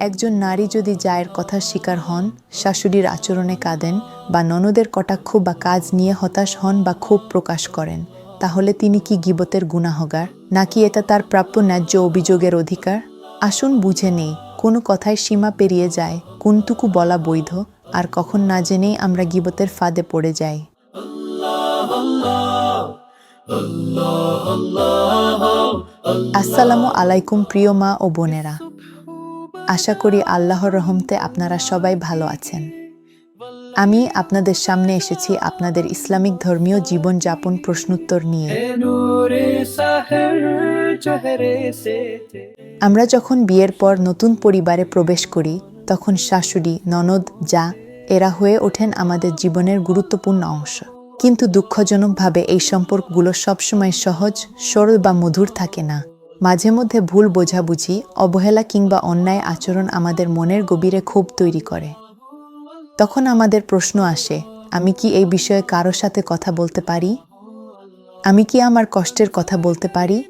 একজন নারী যদি জায়ের কথার শিকার হন, শাশুড়ির আচরণে কাঁদেন বা ননদের কটাক্ষ বা কাজ নিয়ে হতাশ হন বা ক্ষোভ প্রকাশ করেন, তাহলে তিনি কি গিবতের গুনাহগার? নাকি এটা তার প্রাপ্য ন্যায্য অভিযোগের অধিকার? আসুন বুঝে নেই, কোনো কথায় সীমা পেরিয়ে যায়, কোনটুকু বলা বৈধ, আর কখন না জেনেই আমরা গিবতের ফাঁদে পড়ে যাই। আসসালামু আলাইকুম প্রিয় মা ও বোনেরা। আশা করি আল্লাহর রহমতে আপনারা সবাই ভালো আছেন। আমি আপনাদের সামনে এসেছি আপনাদের ইসলামিক ধর্মীয় জীবনযাপন প্রশ্নোত্তর নিয়ে। আমরা যখন বিয়ের পর নতুন পরিবারে প্রবেশ করি, তখন শাশুড়ি, ননদ, যা, এরা হয়ে ওঠেন আমাদের জীবনের গুরুত্বপূর্ণ অংশ। কিন্তু দুঃখজনকভাবে এই সম্পর্কগুলো সবসময় সহজ, সরল বা মধুর থাকে না। মাঝে মধ্যে ভুল বোঝাবুঝি, অবহেলা কিংবা অন্যায় আচরণ আমাদের মনের গভীরে ক্ষোভ তৈরি করে। তখন আমাদের প্রশ্ন আসে, আমি কি এই বিষয়ে কারও সাথে কথা বলতে পারি? আমি কি আমার কষ্টের কথা বলতে পারি?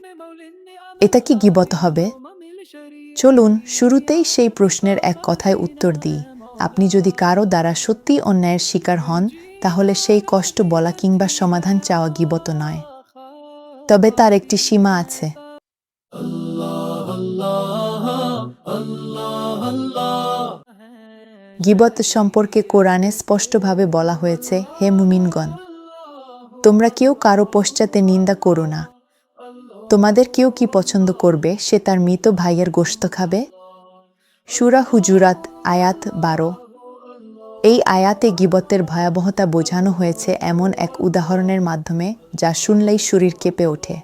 এটা কি গিবত হবে? চলুন, শুরুতেই সেই প্রশ্নের এক কথায় উত্তর দিই। আপনি যদি কারও দ্বারা সত্যি অন্যায়ের শিকার হন, তাহলে সেই কষ্ট বলা কিংবা সমাধান চাওয়া গিবত নয়। তবে তার একটি সীমা আছে। গিবত সম্পর্কে কোরআনে স্পষ্টভাবে বলা হয়েছে, হে মুমিনগণ, তোমরা কেউ কারও পশ্চাতে নিন্দা করো না। তোমাদের কেউ কি পছন্দ করবে, সে তার মৃত ভাইয়ের গোশত খাবে? সুরা হুজুরাত, আয়াত বারো। এই আয়াতে গিবতের ভয়াবহতা বোঝানো হয়েছে এমন এক উদাহরণের মাধ্যমে, যা শুনলেই শরীর কেঁপে ওঠে।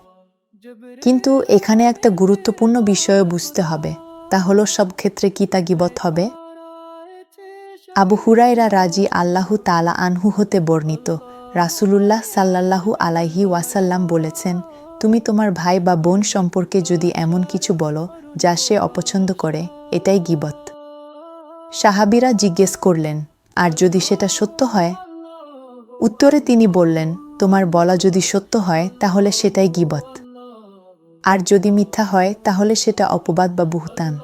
কিন্তু এখানে একটা গুরুত্বপূর্ণ বিষয় বুঝতে হবে, তা হলো সব ক্ষেত্রে কি তা গিবত হবে? আবু হুরাইরা রাজি আল্লাহু তালা আনহু হতে বর্ণিত। রাসূলুল্লাহ সাল্লাল্লাহু আলাইহি ওয়াসাল্লাম বলেছেন, তুমি তোমার ভাই বা বোন সম্পর্কে যদি এমন কিছু বলো যা সে অপছন্দ করে, এটাই গিবত। সাহাবিরা জিজ্ঞেস করলেন, আর যদি সেটা সত্য হয়? উত্তরে তিনি বললেন, তোমার বলা যদি সত্য হয়, তাহলে সেটাই গিবত। আর যদি মিথ্যা হয়, তাহলে সেটা অপবাদ বা বুহতান।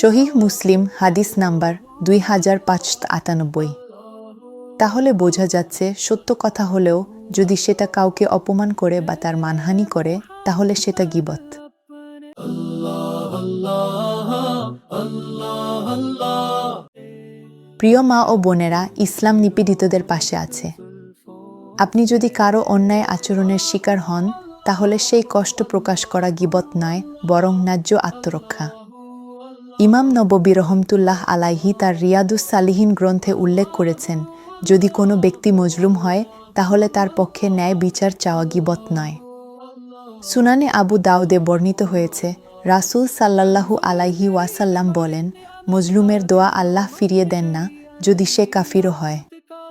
শহীহ মুসলিম হাদিস নাম্বার দুই হাজার পাঁচশো আটানব্বই। তাহলে বোঝা যাচ্ছে সত্য কথা হলেও যদি সেটা কাউকে অপমান করে বা তার মানহানি করে, তাহলে সেটা গিবত। প্রিয় মা ও বোনেরা, ইসলাম নিপীড়িতদের পাশে আছে। আপনি যদি কারও অন্যায় আচরণের শিকার হন, তাহলে সেই কষ্ট প্রকাশ করা গিবত নয়, বরং ন্যায্য আত্মরক্ষা। ইমাম নববী রহমতুল্লাহ আলাইহি তার রিয়াদুস সালিহীন গ্রন্থে উল্লেখ করেছেন, যদি কোনো ব্যক্তি মজলুম হয়, তাহলে তার পক্ষে ন্যায় বিচার চাওয়া গিবত নয়। সুনানে আবু দাউদে বর্ণিত হয়েছে, রাসূল সাল্লাল্লাহু আলাইহি ওয়াসাল্লাম বলেন, মজলুমের দোয়া আল্লাহ ফিরিয়ে দেন না, যদি সে কাফিরও হয়।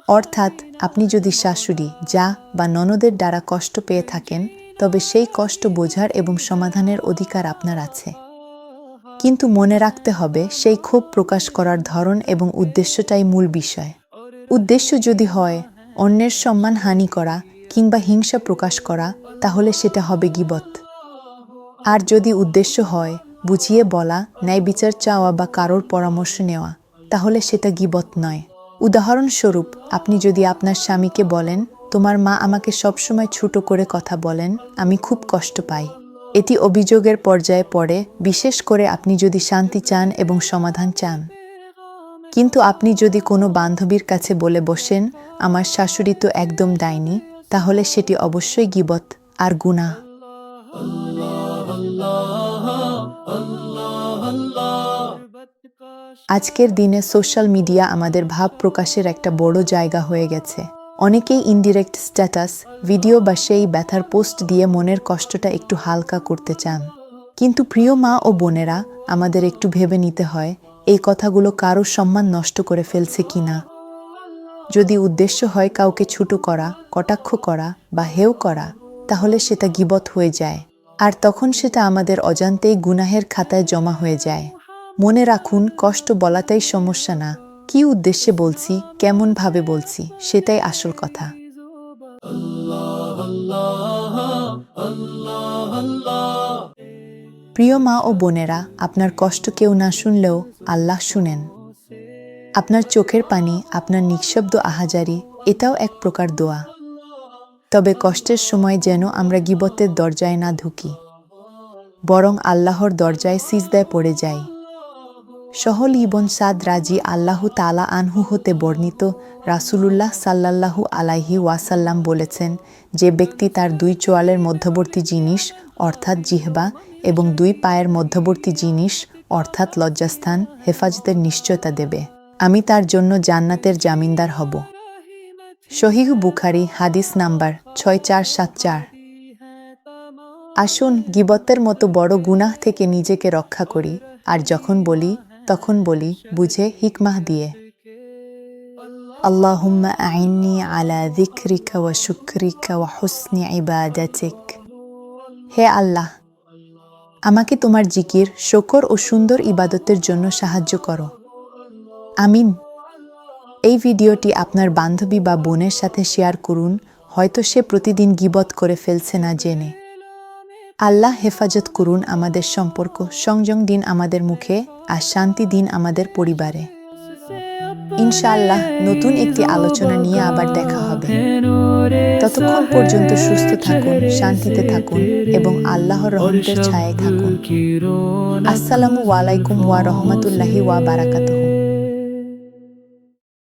অর্থাৎ, আপনি যদি শাশুড়ি, যা বা ননদের দ্বারা কষ্ট পেয়ে থাকেন, তবে সেই কষ্ট বোঝার এবং সমাধানের অধিকার আপনার আছে। কিন্তু মনে রাখতে হবে, সেই ক্ষোভ প্রকাশ করার ধরন এবং উদ্দেশ্যটাই মূল বিষয়। উদ্দেশ্য যদি হয়, অন্যের সম্মান হানি করা কিংবা হিংসা প্রকাশ করা, তাহলে সেটা হবে গিবত। আর যদি উদ্দেশ্য হয়, বুঝিয়ে বলা ন্যায় বিচার চাওয়া বা কারোর পরামর্শ নেওয়া, তাহলে সেটা গিবত নয়। উদাহরণস্বরূপ, আপনি যদি আপনার স্বামীকে বলেন, তোমার মা আমাকে সবসময় ছোট করে কথা বলেন, আমি খুব কষ্ট পাই। এটি অভিযোগের পর্যায়ে পড়ে, বিশেষ করে আপনি যদি শান্তি চান এবং সমাধান চান। কিন্তু আপনি যদি কোনো বান্ধবীর কাছে বলে বসেন, আমার শাশুড়ি তো একদম ডাইনি, তাহলে সেটি অবশ্যই গিবত আর গুনাহ। আজকের দিনে সোশ্যাল মিডিয়া আমাদের ভাব প্রকাশের একটা বড় জায়গা হয়ে গেছে। অনেকেই ইনডিরেক্ট স্ট্যাটাস ভিডিও বা সেই ব্যথার পোস্ট দিয়ে মনের কষ্টটা একটু হালকা করতে চান। কিন্তু প্রিয় মা ও বোনেরা, আমাদের একটু ভেবে নিতে হয়, এই কথাগুলো কারোর সম্মান নষ্ট করে ফেলছে কিনা। যদি উদ্দেশ্য হয় কাউকে ছুটো করা, কটাক্ষ করা বা হেও করা, তাহলে সেটা গিবত হয়ে যায়। আর তখন সেটা আমাদের অজান্তেই গুনাহের খাতায় জমা হয়ে যায়। মনে রাখুন, কষ্ট বলাটাই সমস্যা না। কি উদ্দেশ্যে বলছি, কেমন ভাবে বলছি, সেটাই আসল কথা। প্রিয় মা ও বোনেরা, আপনার কষ্ট কেউ না শুনলেও আল্লাহ শুনেন। আপনার চোখের পানি, আপনার নিঃশব্দ আহাজারি, এটাও এক প্রকার দোয়া। তবে কষ্টের সময় যেন আমরা গিবতের দরজায় না ঢুকি, বরং আল্লাহর দরজায় সিজদায় পড়ে যাই। সহল ইবন সাদ রাজি আল্লাহু তালা আনহু হতে বর্ণিত রাসূলুল্লাহ সাল্লাল্লাহু আলাইহি ওয়াসাল্লাম বলেছেন যে ব্যক্তি তার দুই চোয়ালের মধ্যবর্তী জিনিস, অর্থাৎ জিহবা, এবং দুই পায়ের মধ্যবর্তী জিনিস, অর্থাৎ লজ্জাস্থান, হেফাজতের নিশ্চয়তা দেবে। আমি তার জন্য জান্নাতের জামিনদার হব। শহীহ বুখারি, হাদিস নাম্বার ছয় চার সাত চার। আসুন গিবতের মতো বড় গুনাহ থেকে নিজেকে রক্ষা করি, আর যখন বলি তখন বলি, বুঝে, হিকমাহ দিয়ে। ওয়া শুকরিকা ওয়া হুসনি ইবাদাতিক। হে আল্লাহ, আমাকে তোমার জিকির, শকর ও সুন্দর ইবাদতের জন্য সাহায্য করো। আমিন। এই ভিডিওটি আপনার বান্ধবী বা বোনের সাথে শেয়ার করুন, হয়তো সে প্রতিদিন গিবত করে ফেলছে না জেনে। আল্লাহ হেফাজত করুন আমাদের সম্পর্ক, সংযম দিন আমাদের মুখে আর শান্তি দিন আমাদের পরিবারে। ইনশাআল্লাহ নতুন একটি আলোচনা নিয়ে আবার দেখা হবে। ততক্ষণ পর্যন্ত সুস্থ থাকুন, শান্তিতে থাকুন এবং আল্লাহর রহমতের ছায়ায় থাকুন। আসসালামু আলাইকুম ওয়া রহমতুল্লাহি ওয়া বারাকাতুহু।